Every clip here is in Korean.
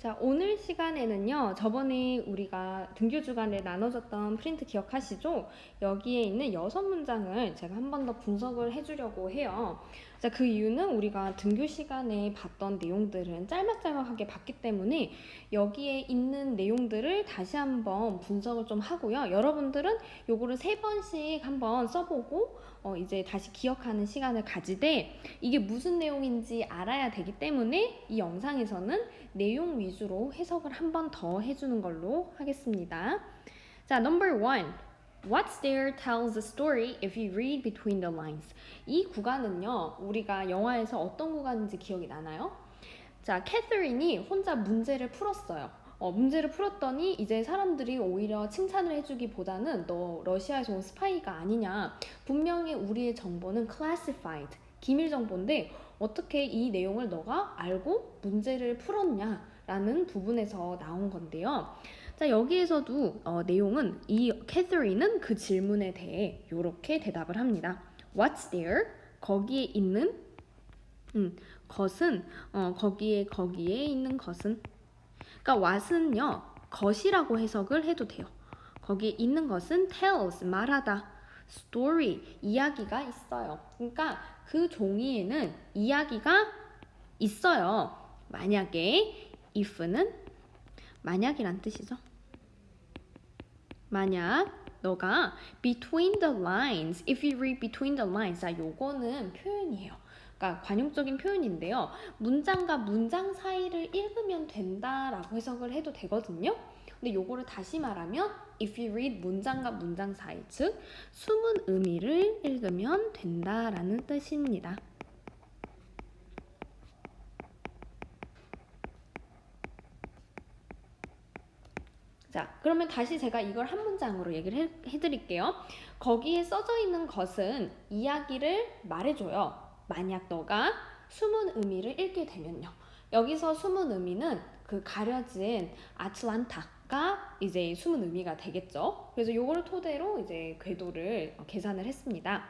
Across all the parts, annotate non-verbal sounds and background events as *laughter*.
자, 오늘 시간에는요, 저번에 우리가 등교 주간에 나눠줬던 프린트 기억하시죠? 여기에 있는 여섯 문장을 제가 한 번 더 분석을 해주려고 해요. 자, 그 이유는 우리가 등교 시간에 봤던 내용들은 짤막짤막하게 봤기 때문에 여기에 있는 내용들을 다시 한번 분석을 좀 하고요. 여러분들은 요거를 세 번씩 한번 써보고 어, 이제 다시 기억하는 시간을 가지되 이게 무슨 내용인지 알아야 되기 때문에 이 영상에서는 내용 위주로 해석을 한 번 더 해주는 걸로 하겠습니다. 자, number one. What's there tells the story if you read between the lines. 이 구간은요, 우리가 영화에서 어떤 구간인지 기억이 나나요? 자, 캐서린이 혼자 문제를 풀었어요. 어, 문제를 풀었더니 이제 사람들이 오히려 칭찬을 해주기보다는 너 러시아에서 온 스파이가 아니냐. 분명히 우리의 정보는 classified, 기밀 정보인데 어떻게 이 내용을 너가 알고 문제를 풀었냐라는 부분에서 나온 건데요. 자, 여기에서도 어, 내용은 이 캐서린은 그 질문에 대해 이렇게 대답을 합니다. What's there? 거기에 있는 음, 것은 어, 거기에 거기에 있는 것은 그러니까 what은요 것이라고 해석을 해도 돼요. 거기에 있는 것은 tells 말하다 story 이야기가 있어요. 그러니까 그 종이에는 이야기가 있어요. 만약에 if는 만약이란 뜻이죠. 만약 너가 between the lines, if you read between the lines, 자, 요거는 표현이에요. 그러니까 관용적인 표현인데요. 문장과 문장 사이를 읽으면 된다라고 해석을 해도 되거든요. 근데 요거를 다시 말하면 if you read 문장과 문장 사이, 즉 숨은 의미를 읽으면 된다라는 뜻입니다. 자, 그러면 다시 제가 이걸 한 문장으로 얘기를 해, 해드릴게요. 거기에 써져 있는 것은 이야기를 말해줘요. 만약 너가 숨은 의미를 읽게 되면요. 여기서 숨은 의미는 그 가려진 아틀란타가 이제 숨은 의미가 되겠죠. 그래서 요거를 토대로 이제 궤도를 계산을 했습니다.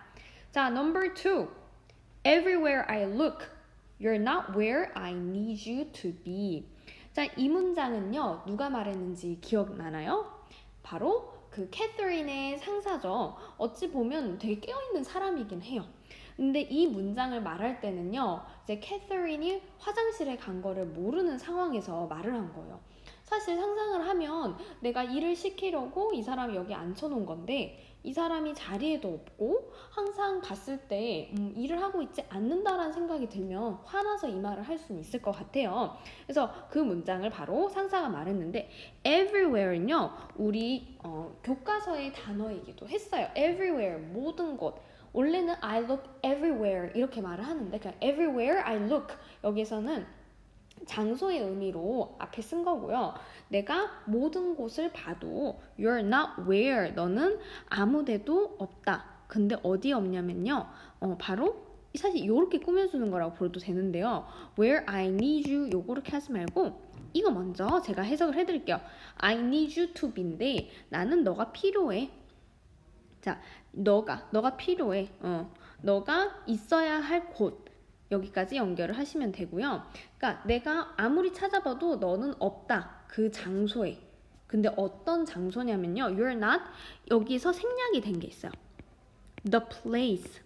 자, number two. Everywhere I look, you're not where I need you to be. 자, 이 문장은요, 누가 말했는지 기억나나요? 바로 그 캐서린의 상사죠. 어찌 보면 되게 깨어있는 사람이긴 해요. 근데 이 문장을 말할 때는요, 이제 캐서린이 화장실에 간 거를 모르는 상황에서 말을 한 거예요. 사실 상상을 하면 내가 일을 시키려고 이 사람이 여기 앉혀놓은 건데 이 사람이 자리에도 없고 항상 봤을 때 음, 일을 하고 있지 않는다라는 생각이 들면 화나서 이 말을 할 수는 있을 것 같아요. 그래서 그 문장을 바로 상사가 말했는데 everywhere는요 우리 어, 교과서의 단어이기도 했어요. everywhere 모든 곳. 원래는 I look everywhere 이렇게 말을 하는데 그냥 everywhere I look 여기서는 장소의 의미로 앞에 쓴 거고요. 내가 모든 곳을 봐도 you're not where 너는 아무데도 없다. 근데 어디 없냐면요. 어, 바로 사실 이렇게 꾸며주는 거라고 보도 되는데요. Where I need you 요거 이렇게 하지 말고 이거 먼저 제가 해석을 해드릴게요. I need you to be인데 나는 너가 필요해. 자, 너가 너가 필요해. 어, 너가 있어야 할 곳. 여기까지 연결을 하시면 되고요. 그러니까 내가 아무리 찾아봐도 너는 없다. 그 장소에. 근데 어떤 장소냐면요. You're not 여기서 생략이 된 게 있어요. The place.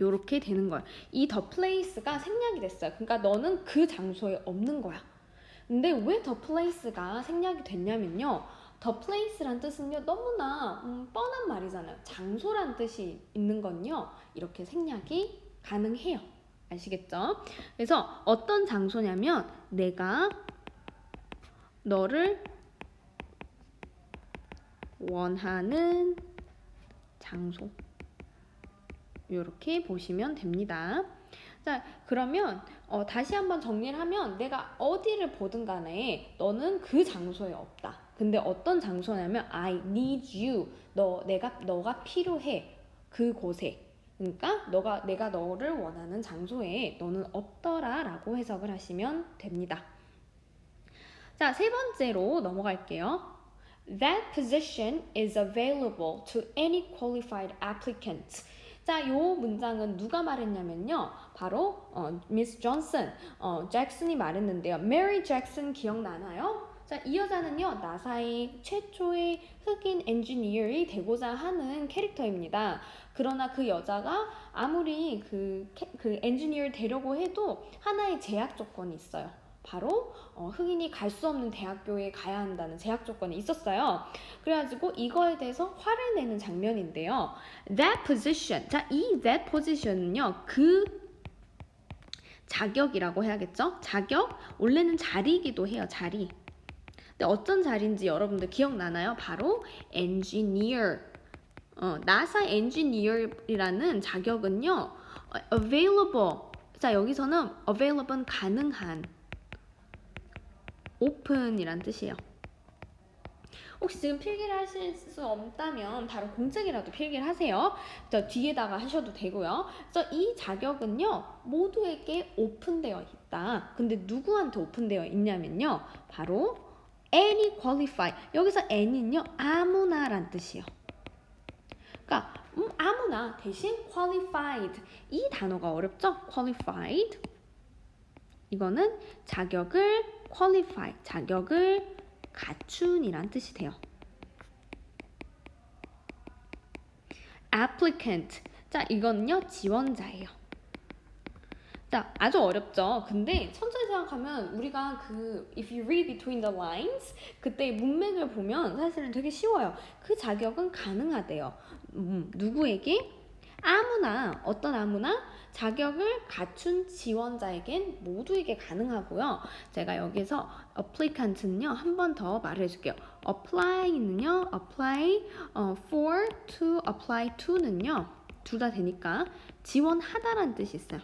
요렇게 되는 거야. 이 the place가 생략이 됐어요. 그러니까 너는 그 장소에 없는 거야. 근데 왜 the place가 생략이 됐냐면요. The place란 뜻은요 너무나 음, 뻔한 말이잖아요. 장소란 뜻이 있는 건요 이렇게 생략이 가능해요. 아시겠죠? 그래서 어떤 장소냐면 내가 너를 원하는 장소 이렇게 보시면 됩니다. 자, 그러면 어, 다시 한번 정리를 하면 내가 어디를 보든 간에 너는 그 장소에 없다. 근데 어떤 장소냐면 I need you. 너 내가 너가 필요해. 그곳에. 그러니까 너가 내가 너를 원하는 장소에 너는 없더라라고 해석을 하시면 됩니다. 자, 세 번째로 넘어갈게요. That position is available to any qualified applicant. 자, 요 문장은 누가 말했냐면요. 바로 어, 미스 존슨, 어, 잭슨이 말했는데요. 메리 잭슨 기억나나요? 자, 이 여자는요. 나사의 최초의 흑인 엔지니어이 되고자 하는 캐릭터입니다. 그러나 그 여자가 아무리 그, 캐- 그 엔지니어를 되려고 해도 하나의 제약 조건이 있어요. 바로 어, 흑인이 갈 수 없는 대학교에 가야 한다는 제약 조건이 있었어요. 그래가지고 이거에 대해서 화를 내는 장면인데요. That position, 자, 이 that position은요, 그 자격이라고 해야겠죠? 자격, 원래는 자리이기도 해요, 자리. 근데 어떤 자리인지 여러분들 기억나나요? 바로 engineer. 어, 나사 engineer이라는 자격은요, 어, available. 자, 여기서는 available는 가능한. open이란 뜻이에요. 혹시 지금 필기를 하실 수 없다면 다른 공책이라도 필기를 하세요. 저 뒤에다가 하셔도 되고요. 그래서 이 자격은요 모두에게 오픈되어 있다. 근데 누구한테 오픈되어 있냐면요 바로 any qualify 여기서 any는요 아무나란 뜻이에요. 그러니까 음, 아무나 대신 qualified 이 단어가 어렵죠? qualified 이거는 자격을 qualify 자격을 갖춘이란 뜻이 돼요. applicant. 자, 이거는요, 지원자예요. 자, 아주 어렵죠. 근데 천천히 생각하면 우리가 그 if you read between the lines 그때 문맥을 보면 사실은 되게 쉬워요. 그 자격은 가능하대요. 음, 누구에게? 아무나 어떤 아무나 자격을 갖춘 지원자에겐 모두에게 가능하고요. 제가 여기서 applicant는요 한 번 더 말해줄게요. apply는요 apply 어, for to apply to는요 둘 다 되니까 지원하다라는 뜻이 있어요.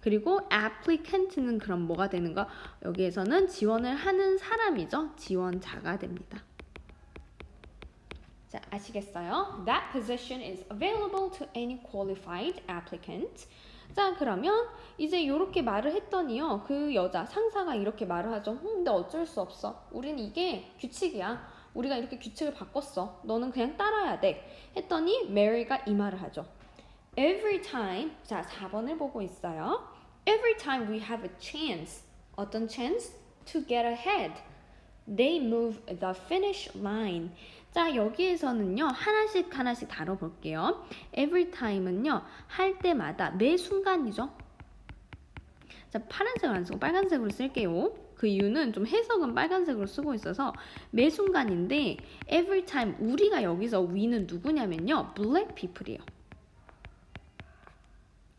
그리고 applicant는 그럼 뭐가 되는가? 여기에서는 지원을 하는 사람이죠. 지원자가 됩니다. 자, 아시겠어요? That position is available to any qualified applicant. 자, 그러면 이제 이렇게 말을 했더니요. 그 여자 상사가 이렇게 말을 하죠. 음, 근데 어쩔 수 없어. 우린 이게 규칙이야. 우리가 이렇게 규칙을 바꿨어. 너는 그냥 따라야 돼. 했더니 메리가 이 말을 하죠. Every time, 자, 4번을 보고 있어요. Every time we have a chance, 어떤 chance? To get ahead. They move the finish line. 자, 여기에서는요, 하나씩 하나씩 다뤄볼게요. Every time은요, 할 때마다, 매 순간이죠. 자, 파란색을 안 쓰고 빨간색으로 쓸게요. 그 이유는 좀 해석은 빨간색으로 쓰고 있어서 매 순간인데, every time, 우리가 여기서 we는 누구냐면요, black people이에요.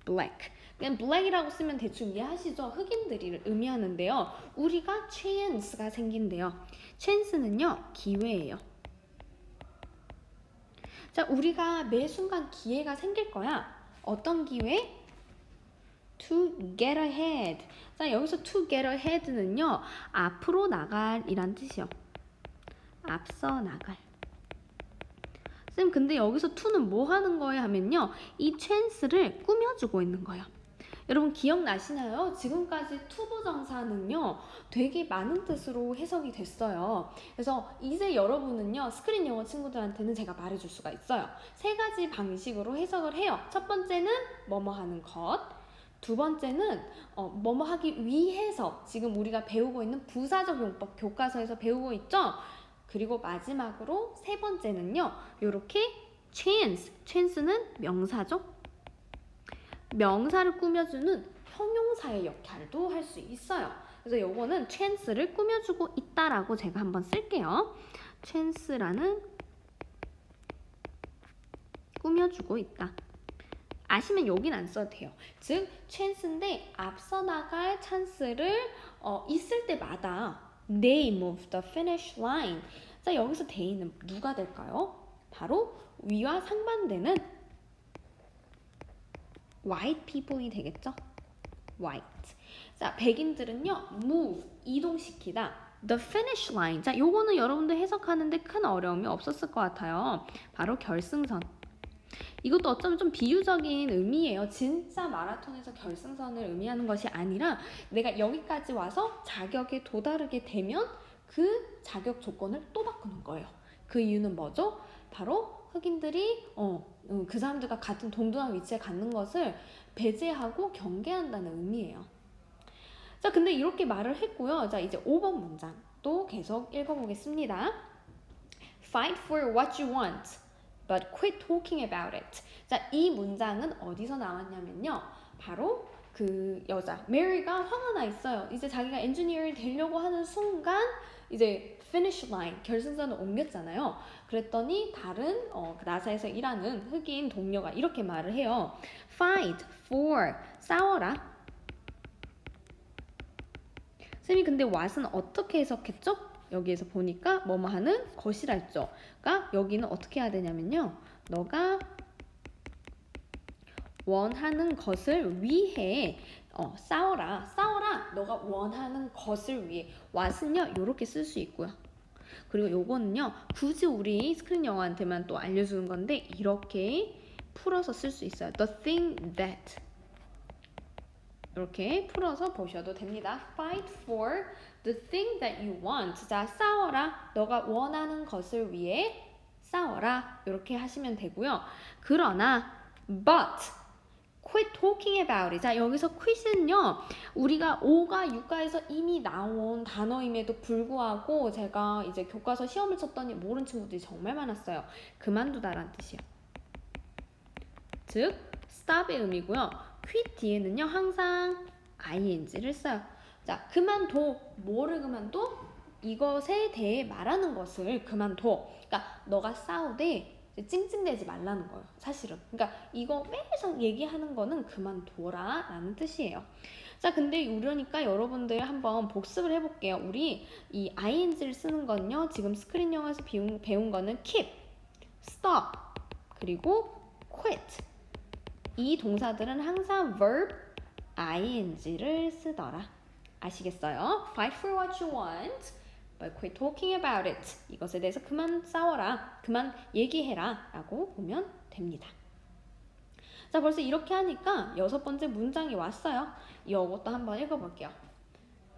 black. 그냥 black이라고 쓰면 대충 이해하시죠? 흑인들을 의미하는데요. 우리가 chance가 생긴대요. chance는요, 기회예요. 자, 우리가 매 순간 기회가 생길 거야. 어떤 기회? To get ahead. 자, 여기서 to get ahead는요, 앞으로 나갈이란 뜻이요. 앞서 나갈. 쌤, 근데 여기서 to는 뭐 하는 거예요? 하면요, 이 chance를 꾸며주고 있는 거예요. 여러분 기억나시나요? 지금까지 투부 정사는요 되게 많은 뜻으로 해석이 됐어요. 그래서 이제 여러분은요 스크린 영어 친구들한테는 제가 말해줄 수가 있어요. 세 가지 방식으로 해석을 해요. 첫 번째는 뭐뭐 하는 것. 두 번째는 어, 뭐뭐 하기 위해서 지금 우리가 배우고 있는 부사적 용법 교과서에서 배우고 있죠. 그리고 마지막으로 세 번째는요. 이렇게 chance, chance는 명사죠. 명사를 꾸며주는 형용사의 역할도 할 수 있어요. 그래서 요거는 chance를 꾸며주고 있다라고 제가 한번 쓸게요. chance라는 꾸며주고 있다. 아시면 여긴 안 써도 돼요. 즉 chance인데 앞서 나갈 찬스를 어, 있을 때마다 they move the finish line. 자 여기서 they는 누가 될까요? 바로 위와 상반되는 white people이 되겠죠? white. 자, 백인들은요, move, 이동시키다. the finish line. 자, 요거는 여러분들 해석하는데 큰 어려움이 없었을 것 같아요. 바로 결승선. 이것도 어쩌면 좀 비유적인 의미예요. 진짜 마라톤에서 결승선을 의미하는 것이 아니라 내가 여기까지 와서 자격에 도달하게 되면 그 자격 조건을 또 바꾸는 거예요. 그 이유는 뭐죠? 바로 흑인들이 어, 음, 그 사람들과 같은 동등한 위치에 갖는 것을 배제하고 경계한다는 의미예요. 자, 근데 이렇게 말을 했고요. 자, 이제 5번 문장 또 계속 읽어보겠습니다. Fight for what you want, but quit talking about it. 자, 이 문장은 어디서 나왔냐면요. 바로 그 여자 메리가 화가 나 있어요. 이제 자기가 엔지니어를 되려고 하는 순간 이제 finish line 결승선을 옮겼잖아요. 그랬더니 다른 어, 그 나사에서 일하는 흑인 동료가 이렇게 말을 해요. Fight for 싸워라. 쌤이 근데 what은 어떻게 해석했죠? 여기에서 보니까 뭐뭐 하는 것이라 했죠. 그러니까 여기는 어떻게 해야 되냐면요. 너가 원하는 것을 위해 어, 싸워라. 싸워라. 너가 원하는 것을 위해. what은요. 이렇게 쓸 수 있고요. 그리고 요거는요. 굳이 우리 스크린 영어한테만 또 알려주는 건데 이렇게 풀어서 쓸 수 있어요. The thing that 이렇게 풀어서 보셔도 됩니다. Fight for the thing that you want. 자, 싸워라. 너가 원하는 것을 위해 싸워라. 이렇게 하시면 되고요. 그러나 but quit talking about it. 자, 여기서 quit은요. 우리가 5가 6가에서 이미 나온 단어임에도 불구하고 제가 이제 교과서 시험을 쳤더니 모르는 친구들이 정말 많았어요. 그만두다라는 뜻이에요. 즉, stop의 의미고요. quit 뒤에는요. 항상 ing를 써요. 자, 그만둬. 뭐를 그만둬? 이것에 대해 말하는 것을 그만둬. 그러니까 너가 싸우되 찡찡대지 말라는 거예요. 사실은. 그러니까 이거 매일 얘기하는 거는 그만둬라 라는 뜻이에요. 자, 근데 그러니까 여러분들 한번 복습을 해볼게요. 우리 이 ing를 쓰는 건요. 지금 스크린 영어에서 배운, 배운 거는 keep, stop, 그리고 quit. 이 동사들은 항상 verb ing를 쓰더라. 아시겠어요? Fight for what you want, but quit talking about it. 이것에 대해서 그만 싸워라, 그만 얘기해라 라고 보면 됩니다. 자, 벌써 이렇게 하니까 여섯 번째 문장이 왔어요. 이것도 한번 읽어볼게요.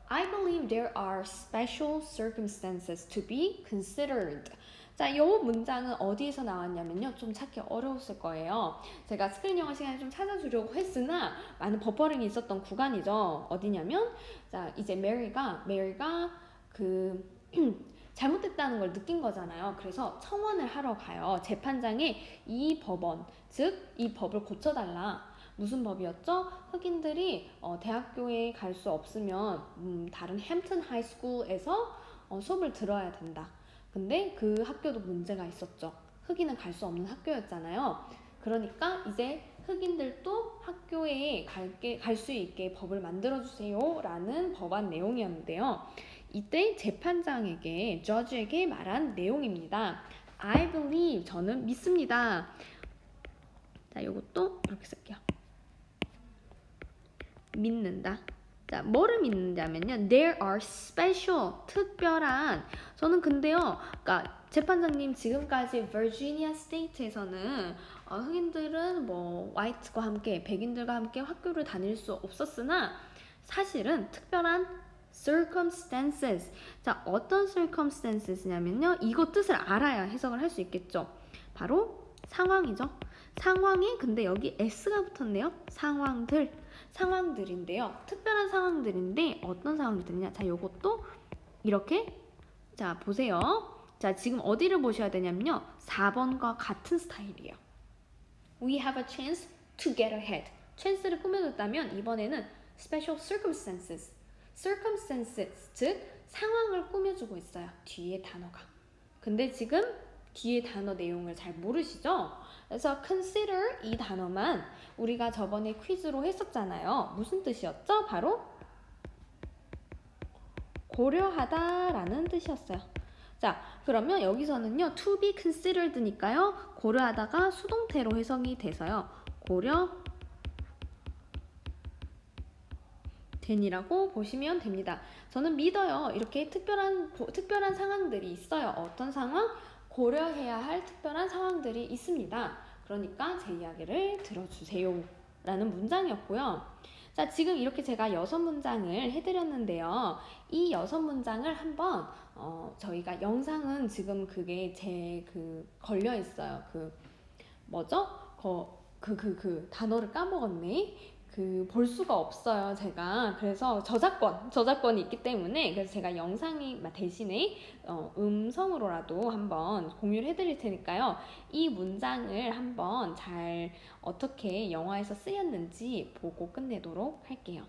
I believe there are special circumstances to be considered. 자, 이 문장은 어디에서 나왔냐면요. 좀 찾기 어려웠을 거예요. 제가 스크린 영어 시간에 좀 찾아주려고 했으나 많은 버퍼링이 있었던 구간이죠. 어디냐면, 자, 이제 메리가, 메리가 그 *clears throat* 잘못됐다는 걸 느낀 거잖아요. 그래서 청원을 하러 가요. 재판장에 이 법원, 즉, 이 법을 고쳐달라. 무슨 법이었죠? 흑인들이 어, 대학교에 갈 수 없으면 음, 다른 햄튼 하이스쿨에서 어, 수업을 들어야 된다. 근데 그 학교도 문제가 있었죠. 흑인은 갈 수 없는 학교였잖아요. 그러니까 이제 흑인들도 학교에 갈수 있게 법을 만들어주세요 라는 법안 내용이었는데요. 이때 재판장에게, 저지에게 말한 내용입니다. I believe, 저는 믿습니다. 자, 이것도 이렇게 쓸게요. 믿는다. 자, 뭐를 믿는다면요. There are special, 특별한. 저는 근데요. 그러니까 재판장님 지금까지 버지니아 스테이트에서는 어, 흑인들은 뭐 화이트과 함께 백인들과 함께 학교를 다닐 수 없었으나 사실은 특별한 circumstances. 자, 어떤 circumstances냐면요. 이거 뜻을 알아야 해석을 할 수 있겠죠. 바로 상황이죠. 상황이 근데 여기 s가 붙었네요. 상황들. 상황들인데요. 특별한 상황들인데 어떤 상황들이냐? 자, 요것도 이렇게 자, 보세요. 자, 지금 어디를 보셔야 되냐면요. 4번과 같은 스타일이에요. We have a chance to get ahead. chance를 꾸며줬다면 이번에는 special circumstances. Circumstances, 즉 상황을 꾸며주고 있어요. 뒤에 단어가. 근데 지금 뒤에 단어 내용을 잘 모르시죠? 그래서 consider 이 단어만 우리가 저번에 퀴즈로 했었잖아요. 무슨 뜻이었죠? 바로 고려하다라는 뜻이었어요. 자, 그러면 여기서는요, to be considered니까요, 고려하다가 수동태로 해석이 돼서요, 고려 된이라고 보시면 됩니다. 저는 믿어요. 이렇게 특별한 특별한 상황들이 있어요. 어떤 상황? 고려해야 할 특별한 상황들이 있습니다. 그러니까 제 이야기를 들어주세요. 라는 문장이었고요. 자, 지금 이렇게 제가 여섯 문장을 해드렸는데요. 이 여섯 문장을 한번 어, 저희가 영상은 지금 그게 제 그 걸려 있어요. 그 뭐죠? 그그 그 단어를 까먹었네. 그 볼 수가 없어요. 제가 그래서 저작권 저작권이 있기 때문에 그래서 제가 영상이 대신에 어, 음성으로라도 한번 공유를 해드릴 테니까요. 이 문장을 한번 잘 어떻게 영화에서 쓰였는지 보고 끝내도록 할게요.